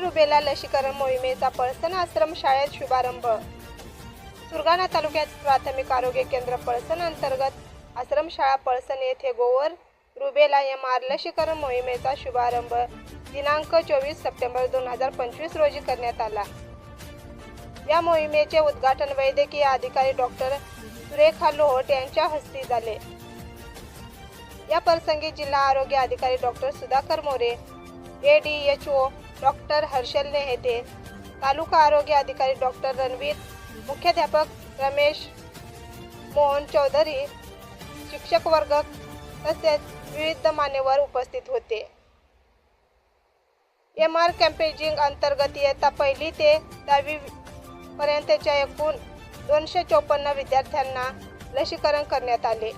Rubella लसीकरण मोहिमेचा पळसण आश्रम शाळेत शुभारंभ. सुरगाणा तालुक्यात प्राथमिक आरोग्य केंद्र पळसण अंतर्गत आश्रमशाळा पळसण येथे गोवर रुबेला एम आर लसीकरण मोहिमेचा शुभारंभ दिनांक चोवीस सप्टेंबर दोन हजार पंचवीस रोजी करण्यात आला. या मोहिमेचे उद्घाटन वैद्यकीय अधिकारी डॉक्टर सुरेखा लोहट यांच्या हस्ते झाले. या प्रसंगी जिल्हा आरोग्य अधिकारी doctor Sudhakar More A D H O doctor Harshal Nehte taluka आरोग्य अधिकारी डॉक्टर रणवीर मुख्याध्यापक रमेश मोहन चौधरी शिक्षक वर्ग तसेच विविध मान्यवर उपस्थित होते. एम आर कॅम्पेजिंग अंतर्गत इयत्ता पहिली ते दहावी पर्यंतच्या एकूण दोनशे चोपन्न विद्यार्थ्यांना लसीकरण करण्यात आले.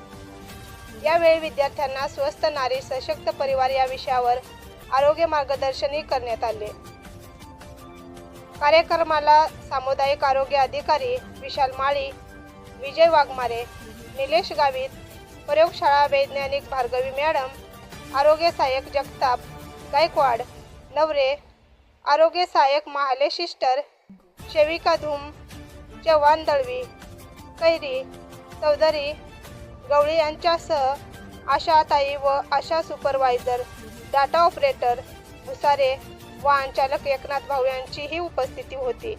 यावेळी विद्यार्थ्यांना स्वस्त नारी सशक्त परिवार या विषयावर आरोग्य मार्गदर्शनही करण्यात आले. कार्यक्रमाला सामुदायिक आरोग्य अधिकारी विशाल माळी विजय वाघमारे निलेश गावित प्रयोगशाळा वैज्ञानिक भार्गवी मॅडम आरोग्य सहाय्यक जगताप गायकवाड नवरे आरोग्य सहाय्यक महाले सिस्टर शेविका धूम चव्हाण दळवी कैरी चौधरी गवळी यांच्यासह आशा ताई व ASHA supervisor data operator Bhusare वाहन चालक एकनाथ भाऊ यांचीही उपस्थिती होती.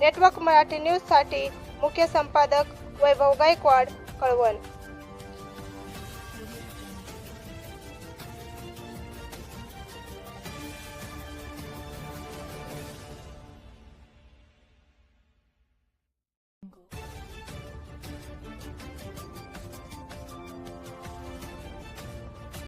नेटवर्क मराठी न्यूजसाठी मुख्य संपादक वैभव गायकवाड कळवण.